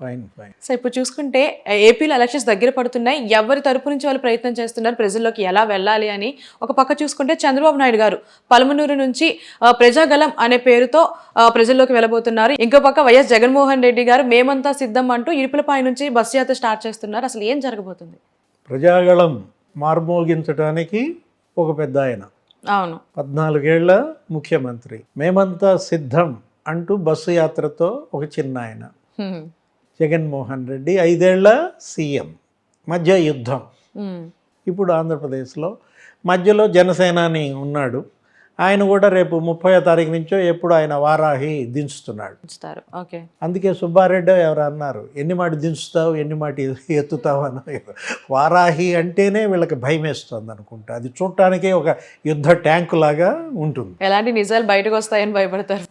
Fine fine so ఇప్పుడు చూసుకుంటే ఏపీలో ఎలక్షన్స్ దగ్గర పడుతున్నాయి. ఎవరి తరపు నుంచి వాళ్ళు ప్రయత్నం చేస్తున్నారు? ప్రజల్లోకి ఎలా వెళ్ళాలి అని ఒక పక్క చూసుకుంటే చంద్రబాబు నాయుడు గారు పలమనూరు నుంచి ప్రజాగలం అనే పేరుతో ప్రజల్లోకి వెళ్ళబోతున్నారు. ఇంకో పక్క వైఎస్ జగన్మోహన్ రెడ్డి గారు మేమంతా సిద్ధం అంటూ ఇరుపులపై నుంచి బస్సు యాత్ర స్టార్ట్ చేస్తున్నారు. అసలు ఏం జరగబోతుంది? ప్రజాగళం మార్మోగించడానికి ఒక పెద్ద ఆయన. అవును. పద్నాలుగేళ్ళ ముఖ్యమంత్రి. మేమంతా సిద్ధం అంటూ బస్సు యాత్రతో ఒక చిన్న ఆయన. జగన్మోహన్ రెడ్డి ఐదేళ్ళ సీఎం మధ్య యుద్ధం. ఇప్పుడు ఆంధ్రప్రదేశ్లో మధ్యలో జనసేనాని ఉన్నాడు. ఆయన కూడా రేపు ముప్పై తారీఖు నుంచో ఎప్పుడు ఆయన వారాహి దించుతున్నాడు. అందుకే సుబ్బారెడ్డి ఎవరు అన్నారు ఎన్ని మాటి దించుతావు ఎన్ని మాటి ఎత్తుతావు అని వారాహి అంటేనే వీళ్ళకి భయం వేస్తుంది అనుకుంటా. అది చూడటానికే ఒక యుద్ధ ట్యాంకు లాగా ఉంటుంది. ఎలాంటి నిజాలు బయటకు వస్తాయని భయపడతారు.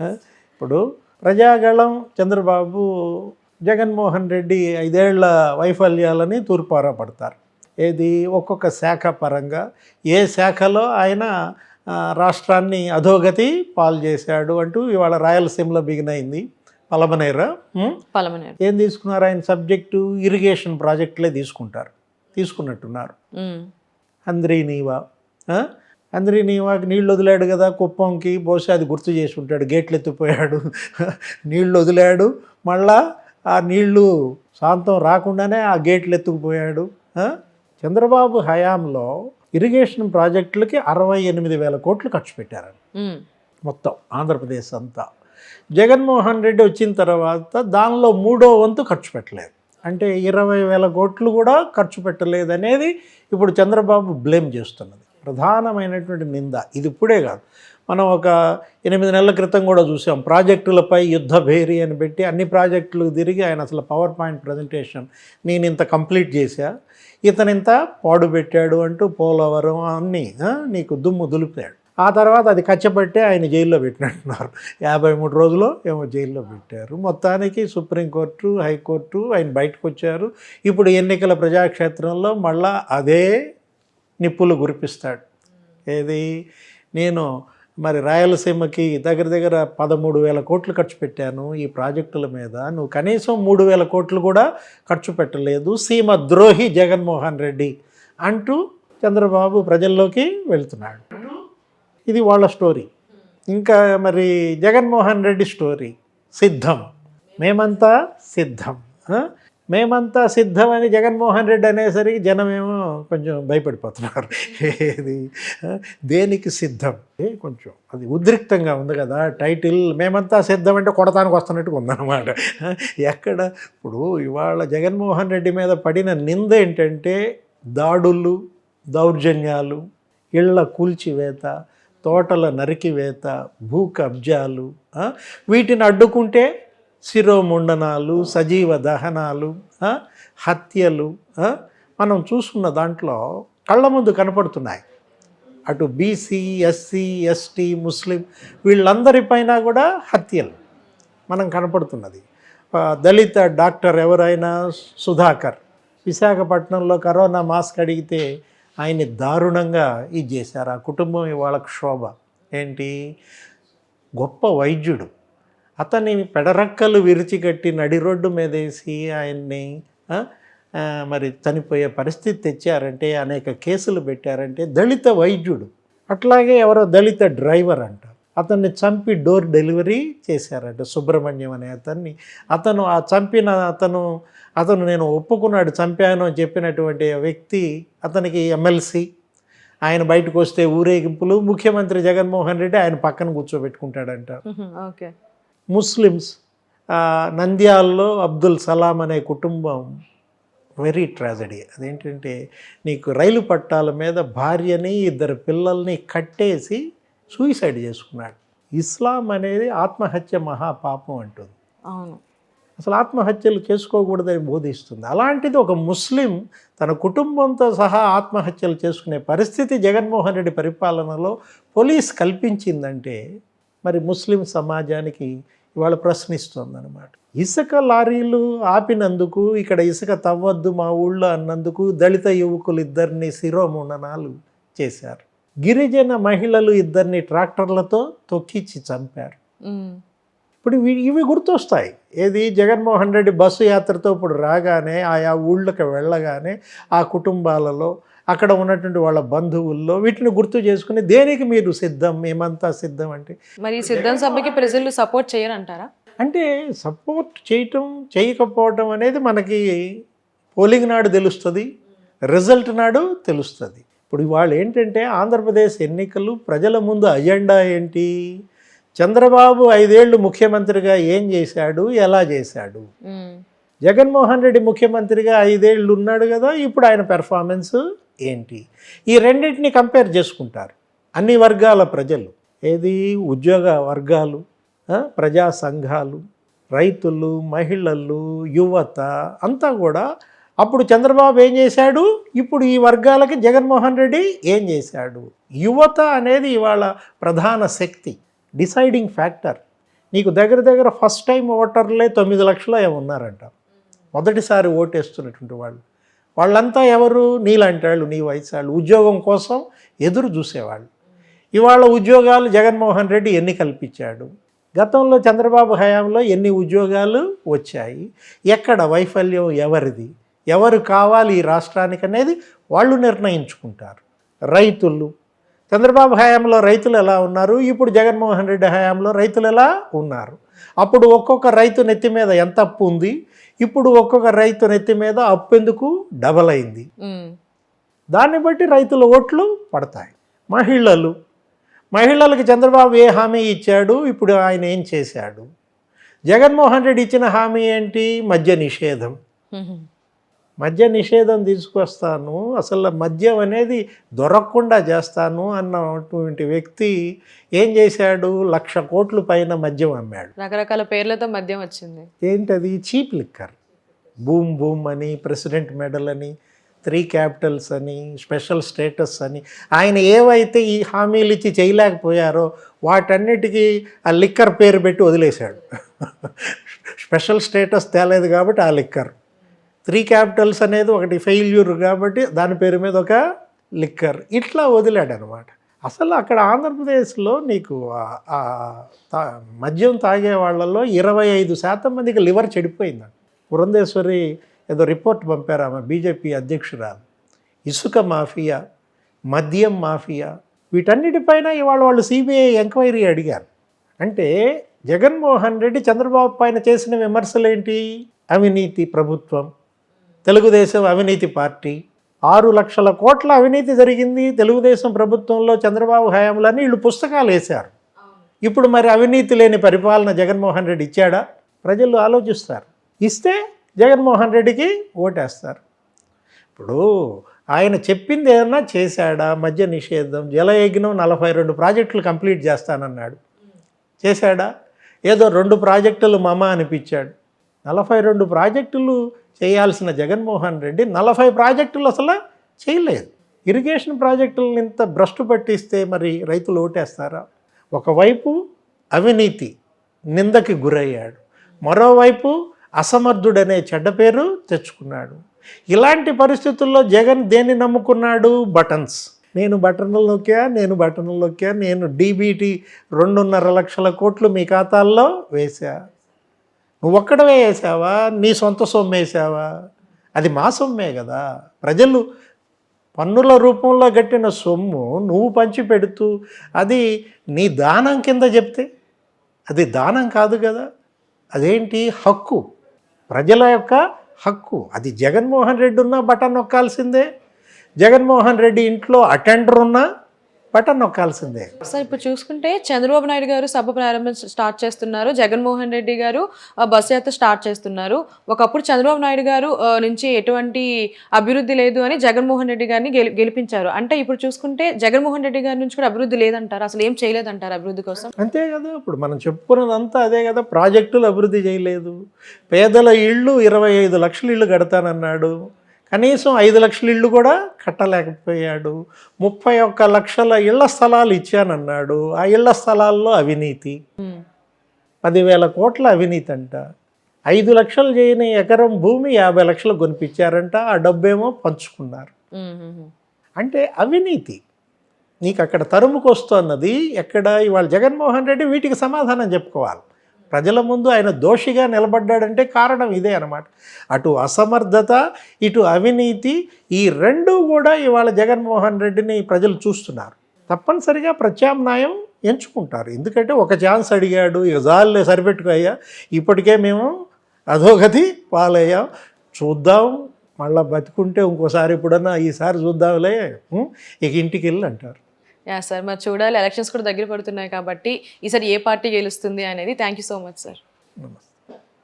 ఇప్పుడు ప్రజాగళం చంద్రబాబు జగన్మోహన్ రెడ్డి ఐదేళ్ళ వైఫల్యాలని తూర్పారా పడతారు ఏది? ఒక్కొక్క శాఖ పరంగా. ఏ శాఖలో ఆయన రాష్ట్రాన్ని అధోగతి పాలు చేశాడు అంటూ ఇవాళ రాయలసీమలో బిగినైంది పలమనేర? పలమనేరు. ఏం తీసుకున్నారు ఆయన సబ్జెక్టు? ఇరిగేషన్ ప్రాజెక్టులే తీసుకుంటారు. తీసుకున్నట్టున్నారు. హ్మ్. అంద్రీ నీవా ఆ? అంద్రీ నీవాకి నీళ్ళు వదిలాడు కదా కుప్పంకి. బహుశా అది గుర్తు చేసి ఉంటాడు. గేట్లు ఎత్తిపోయాడు. నీళ్ళు వదిలాడు. మళ్ళా ఆ నీళ్ళు శాంతం రాకుండానే ఆ గేట్లు ఎత్తుకుపోయాడు? చంద్రబాబు హయాంలో ఇరిగేషన్ ప్రాజెక్టులకి అరవై ఎనిమిది వేల కోట్లు ఖర్చు పెట్టారు. హ్మ్. మొత్తం ఆంధ్రప్రదేశ్ అంతా. జగన్మోహన్ రెడ్డి వచ్చిన తర్వాత దానిలో మూడో వంతు ఖర్చు పెట్టలేదు. అంటే ఇరవై వేల కోట్లు కూడా ఖర్చు పెట్టలేదు అనేది ఇప్పుడు చంద్రబాబు బ్లేమ్ చేస్తున్నది. ప్రధానమైనటువంటి నింద. ఇది ఇప్పుడే కాదు. మనం ఒక ఎనిమిది నెలల క్రితం కూడా చూసాం. ప్రాజెక్టులపై యుద్ధ భేరి అని పెట్టి అన్ని ప్రాజెక్టులు తిరిగి ఆయన అసలు పవర్ పాయింట్ ప్రజెంటేషన్ నేను ఇంత కంప్లీట్ చేశా. ఇతను ఇంత పాడు పెట్టాడు అంటూ పోలవరం అన్నీ నీకు దుమ్ము దులిపాడు. ఆ తర్వాత అది కచ్చబట్టే ఆయన జైల్లో పెట్టినట్టున్నారు. యాభై మూడు రోజులు ఏమో జైల్లో పెట్టారు. మొత్తానికి సుప్రీంకోర్టు హైకోర్టు ఆయన బయటకు వచ్చారు. ఇప్పుడు ఎన్నికల ప్రజాక్షేత్రంలో మళ్ళా అదే నిప్పులు గురిపిస్తాడు. ఏది? నేను మరి రాయలసీమకి దగ్గర దగ్గర పదమూడు వేల కోట్లు ఖర్చు పెట్టాను ఈ ప్రాజెక్టుల మీద. నువ్వు కనీసం మూడు వేల కోట్లు కూడా ఖర్చు పెట్టలేదు. సీమ ద్రోహి జగన్మోహన్ రెడ్డి అంటూ చంద్రబాబు ప్రజల్లోకి వెళ్తున్నాడు. ఇది వాళ్ళ స్టోరీ. ఇంకా మరి జగన్మోహన్ రెడ్డి స్టోరీ. సిద్ధం. మేమంతా సిద్ధం. మేమంతా సిద్ధమని జగన్మోహన్ రెడ్డి అనేసరికి జనమేమో కొంచెం భయపడిపోతున్నారు. ఏది? దేనికి సిద్ధం? కొంచెం అది ఉద్రిక్తంగా ఉంది కదా టైటిల్ మేమంతా సిద్ధం అంటే కొడతానికి వస్తున్నట్టుగా ఉందన్నమాట. ఎక్కడ? ఇప్పుడు ఇవాళ జగన్మోహన్ రెడ్డి మీద పడిన నింద ఏంటంటే దాడులు దౌర్జన్యాలు ఇళ్ళ కూల్చివేత తోటల నరికివేత భూ కబ్జాలు వీటిని అడ్డుకుంటే శిరోముండనాలు సజీవ దహనాలు హత్యలు మనం చూసుకున్న దాంట్లో కళ్ళ ముందు కనపడుతున్నాయి. అటు బీసీ ఎస్సీ ఎస్టీ ముస్లిం వీళ్ళందరిపైన కూడా హత్యలు మనం కనపడుతున్నది. దళిత డాక్టర్ ఎవరైనా సుధాకర్ విశాఖపట్నంలో కరోనా మాస్క్ అడిగితే ఆయన్ని దారుణంగా ఇది చేశారు. ఆ కుటుంబం ఇవాళ క్షోభ. ఏంటి? గొప్ప వైద్యుడు. అతని పెడరక్కలు విరిచికట్టి నడి రోడ్డు మీదేసి ఆయన్ని మరి చనిపోయే పరిస్థితి తెచ్చారంటే అనేక కేసులు పెట్టారంటే దళిత వైద్యుడు. అట్లాగే ఎవరో దళిత డ్రైవర్ అంట. అతన్ని చంపి డోర్ డెలివరీ చేశారంట సుబ్రహ్మణ్యం అనే అతన్ని. అతను ఆ చంపిన అతను అతను నేను ఒప్పుకున్నాడు చంపాను అని చెప్పినటువంటి వ్యక్తి అతనికి ఎమ్మెల్సీ. ఆయన బయటకు వస్తే ఊరేగింపులు ముఖ్యమంత్రి జగన్మోహన్ రెడ్డి ఆయన పక్కన కూర్చోబెట్టుకుంటాడంట. ఓకే. ముస్లిమ్స్ నంద్యాలలో అబ్దుల్ సలాం అనే కుటుంబం వెరీ ట్రాజడీ. అదేంటంటే నీకు రైలు పట్టాల మీద భార్యని ఇద్దరు పిల్లల్ని కట్టేసి సూసైడ్ చేసుకున్నాడు. ఇస్లాం అనేది ఆత్మహత్య మహాపాపం అంటుంది. అవును. అసలు ఆత్మహత్యలు చేసుకోకూడదని బోధిస్తుంది. అలాంటిది ఒక ముస్లిం తన కుటుంబంతో సహా ఆత్మహత్యలు చేసుకునే పరిస్థితి జగన్మోహన్ రెడ్డి పరిపాలనలో పోలీస్ కల్పించిందంటే మరి ముస్లిం సమాజానికి ఇవాళ ప్రశ్నిస్తుంది అనమాట ఇసుక లారీలు ఆపినందుకు ఇక్కడ ఇసుక తవ్వద్దు మా ఊళ్ళో అన్నందుకు దళిత యువకులు ఇద్దరిని శిరోముండనాలు చేశారు. గిరిజన మహిళలు ఇద్దరిని ట్రాక్టర్లతో తొక్కిచ్చి చంపారు. ఇప్పుడు ఇవి ఇవి గుర్తొస్తాయి. ఏది జగన్మోహన్ రెడ్డి బస్సు యాత్రతో ఇప్పుడు రాగానే ఆయా ఊళ్ళకి వెళ్ళగానే ఆ కుటుంబాలలో అక్కడ ఉన్నటువంటి వాళ్ళ బంధువుల్లో వీటిని గుర్తు చేసుకుని దేనికి మీరు సిద్ధం? మేమంతా సిద్ధం అంటే? మరి సిద్ధం సభకి ప్రజలు సపోర్ట్ చేయరంటారా? అంటే సపోర్ట్ చేయటం చేయకపోవటం అనేది మనకి పోలింగ్ నాడు తెలుస్తుంది రిజల్ట్ నాడు తెలుస్తుంది. ఇప్పుడు ఇవాళ ఏంటంటే ఆంధ్రప్రదేశ్ ఎన్నికలు ప్రజల ముందు అజెండా ఏంటి? చంద్రబాబు ఐదేళ్ళు ముఖ్యమంత్రిగా ఏం చేశాడు? ఎలా చేశాడు? జగన్మోహన్ రెడ్డి ముఖ్యమంత్రిగా ఐదేళ్ళు ఉన్నాడు కదా ఇప్పుడు ఆయన పెర్ఫార్మెన్స్ ఏంటి? ఈ రెండింటిని కంపేర్ చేసుకుంటారు. అన్ని వర్గాల ప్రజలు. ఏది? ఉద్యోగ వర్గాలు ప్రజా సంఘాలు రైతులు మహిళలు యువత అంతా కూడా అప్పుడు చంద్రబాబు ఏం చేశాడు? ఇప్పుడు ఈ వర్గాలకి జగన్మోహన్ రెడ్డి ఏం చేశాడు? యువత అనేది ఇవాళ ప్రధాన శక్తి డిసైడింగ్ ఫ్యాక్టర్. నీకు దగ్గర దగ్గర ఫస్ట్ టైం ఓటర్లే తొమ్మిది లక్షలు ఏమన్నారంట ఉన్నారంట. మొదటిసారి ఓటేస్తున్నటువంటి వాళ్ళు. వాళ్ళంతా ఎవరు? నీలాంటి వాళ్ళు నీ వయసు వాళ్ళు. ఉద్యోగం కోసం ఎదురు చూసేవాళ్ళు. ఇవాళ ఉద్యోగాలు జగన్మోహన్ రెడ్డి ఎన్ని కల్పించాడు? గతంలో చంద్రబాబు హయాంలో ఎన్ని ఉద్యోగాలు వచ్చాయి? ఎక్కడ వైఫల్యం ఎవరిది? ఎవరు కావాలి ఈ రాష్ట్రానికి అనేది వాళ్ళు నిర్ణయించుకుంటారు. రైతులు చంద్రబాబు హయాంలో రైతులు ఎలా ఉన్నారు? ఇప్పుడు జగన్మోహన్ రెడ్డి హయాంలో రైతులు ఎలా ఉన్నారు? అప్పుడు ఒక్కొక్క రైతు నెత్తి మీద ఎంత అప్పు ఉంది? ఇప్పుడు ఒక్కొక్క రైతు నెత్తి మీద అప్పు ఎందుకు? డబల్ అయింది. దాన్ని బట్టి రైతుల ఓట్లు పడతాయి. మహిళలు. మహిళలకు చంద్రబాబు ఏ హామీ ఇచ్చాడు? ఇప్పుడు ఆయన ఏం చేశాడు? జగన్మోహన్ రెడ్డి ఇచ్చిన హామీ ఏంటి? మద్య నిషేధం. మద్య నిషేధం తీసుకొస్తాను అసలు మద్యం అనేది దొరకకుండా చేస్తాను అన్నటువంటి వ్యక్తి ఏం చేశాడు? లక్ష కోట్ల పైన మద్యం అమ్మాడు. రకరకాల పేర్లతో మద్యం వచ్చింది. ఏంటది? Cheap liquor. బూమ్ బూమ్ అని ప్రెసిడెంట్ మెడల్ అని త్రీ క్యాపిటల్స్ అని స్పెషల్ స్టేటస్ అని. ఆయన ఏవైతే ఈ హామీలు ఇచ్చి చేయలేకపోయారో వాటన్నిటికీ ఆ లిక్కర్ పేరు పెట్టి వదిలేశాడు. స్పెషల్ స్టేటస్ తేలేదు కాబట్టి ఆ లిక్కర్. త్రీ క్యాపిటల్స్ అనేది ఒకటి ఫెయిల్యూర్ కాబట్టి దాని పేరు మీద ఒక లిక్కర్. ఇట్లా వదిలాడు అనమాట అసలు అక్కడ ఆంధ్రప్రదేశ్లో నీకు తా- మద్యం తాగే వాళ్ళల్లో ఇరవై ఐదు శాతం మందికి లివర్ చెడిపోయిందండి పురంధేశ్వరి ఏదో రిపోర్ట్ పంపారు ఆమె బీజేపీ అధ్యక్షురాలు. ఇసుక మాఫియా మద్యం మాఫియా వీటన్నిటిపైన ఇవాళ వాళ్ళు సిబిఐ ఎంక్వైరీ అడిగారు. అంటే జగన్మోహన్ రెడ్డి చంద్రబాబు పైన చేసిన విమర్శలు ఏంటి అవినీతి ప్రభుత్వం. తెలుగుదేశం అవినీతి పార్టీ. ఆరు లక్షల కోట్ల అవినీతి జరిగింది. తెలుగుదేశం ప్రభుత్వంలో చంద్రబాబు హయాంలో అని వీళ్ళు పుస్తకాలు వేశారు. ఇప్పుడు మరి అవినీతి లేని పరిపాలన జగన్మోహన్ రెడ్డి ఇచ్చాడా? ప్రజలు ఆలోచిస్తారు. ఇస్తే జగన్మోహన్ రెడ్డికి ఓటేస్తారు. ఇప్పుడు ఆయన చెప్పింది ఏదన్నా చేశాడా? మద్య నిషేధం జలయజ్ఞం నలభై రెండు ప్రాజెక్టులు కంప్లీట్ చేస్తానన్నాడు. చేశాడా? ఏదో రెండు ప్రాజెక్టులు మమ అనిపించాడు. నలభై రెండు ప్రాజెక్టులు చేయాల్సిన జగన్మోహన్ రెడ్డి నలభై ప్రాజెక్టులు అసలు చేయలేదు. ఇరిగేషన్ ప్రాజెక్టులను ఇంత భ్రష్టు పట్టిస్తే మరి రైతులు ఓటేస్తారా? ఒకవైపు అవినీతి నిందకి గురయ్యాడు. మరోవైపు అసమర్థుడనే చెడ్డ పేరు తెచ్చుకున్నాడు. ఇలాంటి పరిస్థితుల్లో జగన్ దేన్ని నమ్ముకున్నాడు? బటన్స్. నేను బటన్లు నొక్కా నేను బటన్లు నొక్కా నేను డీబీటీ రెండున్నర లక్షల కోట్లు మీ ఖాతాల్లో వేశా. నువ్వు ఒక్కడవే వేసావా? నీ సొంత సొమ్ము వేసావా? అది మా సొమ్మే కదా. ప్రజలు పన్నుల రూపంలో కట్టిన సొమ్ము నువ్వు పంచి పెడుతూ అది నీ దానం కింద చెప్తే అది దానం కాదు కదా. అదేంటి? హక్కు. ప్రజల యొక్క హక్కు. అది జగన్మోహన్ రెడ్డి ఉన్నా బటన్ నొక్కాల్సిందే జగన్మోహన్ రెడ్డి ఇంట్లో అటెండర్ ఉన్నా బటన్ నొక్కాల్సిందే. సార్ ఇప్పుడు చూసుకుంటే చంద్రబాబు నాయుడు గారు సభ ప్రారంభం స్టార్ట్ చేస్తున్నారు. జగన్మోహన్ రెడ్డి గారు ఆ, బస్సు యాత్ర స్టార్ట్ చేస్తున్నారు. ఒకప్పుడు చంద్రబాబు నాయుడు గారు నుంచి ఎటువంటి అభివృద్ధి లేదు అని జగన్మోహన్ రెడ్డి గారిని గెలి గెలిపించారు. అంటే ఇప్పుడు చూసుకుంటే జగన్మోహన్ రెడ్డి గారి నుంచి కూడా అభివృద్ధి లేదంటారు. అసలు ఏం చేయలేదంటారు అభివృద్ధి కోసం? అంతే కదా ఇప్పుడు మనం చెప్పుకున్నదంతా అదే కదా ప్రాజెక్టులు అభివృద్ధి చేయలేదు. పేదల ఇళ్ళు ఇరవై ఐదు లక్షల ఇళ్ళు కడతానన్నాడు. కనీసం ఐదు లక్షల ఇళ్ళు కూడా కట్టలేకపోయాడు. ముప్పై ఒక్క లక్షల ఇళ్ళ స్థలాలు ఇచ్చానన్నాడు. ఆ ఇళ్ళ స్థలాల్లో అవినీతి. పదివేల కోట్ల అవినీతి అంట. ఐదు లక్షలు చేయని ఎకరం భూమి యాభై లక్షలు కొనిపించారంట. ఆ డబ్బేమో పంచుకున్నారు. అంటే అవినీతి. నీకు అక్కడ తరుముకొస్తున్నది. ఎక్కడ ఇవాళ జగన్మోహన్ రెడ్డి వీటికి సమాధానం చెప్పుకోవాలి. ప్రజల ముందు ఆయన దోషిగా నిలబడ్డాడంటే కారణం ఇదే అనమాట అటు అసమర్థత ఇటు అవినీతి ఈ రెండు కూడా ఇవాళ జగన్మోహన్ రెడ్డిని ప్రజలు చూస్తున్నారు. తప్పనిసరిగా ప్రత్యామ్నాయం ఎంచుకుంటారు. ఎందుకంటే ఒక ఛాన్స్ అడిగాడు ఇక జాలే సరిపెట్టుకో అయ్యా. ఇప్పటికే మేము అధోగతి పాలయ్యాం. చూద్దాం మళ్ళీ బతుకుంటే ఇంకోసారి ఎప్పుడన్నా ఈసారి చూద్దాంలే. ఇక ఇంటికి వెళ్ళి అంటారు. యా సార్ మరి చూడాలి. ఎలక్షన్స్ కూడా దగ్గర పడుతున్నాయి కాబట్టి ఈసారి ఏ పార్టీ గెలుస్తుంది అనేది. Thank you so much sir నమస్తే.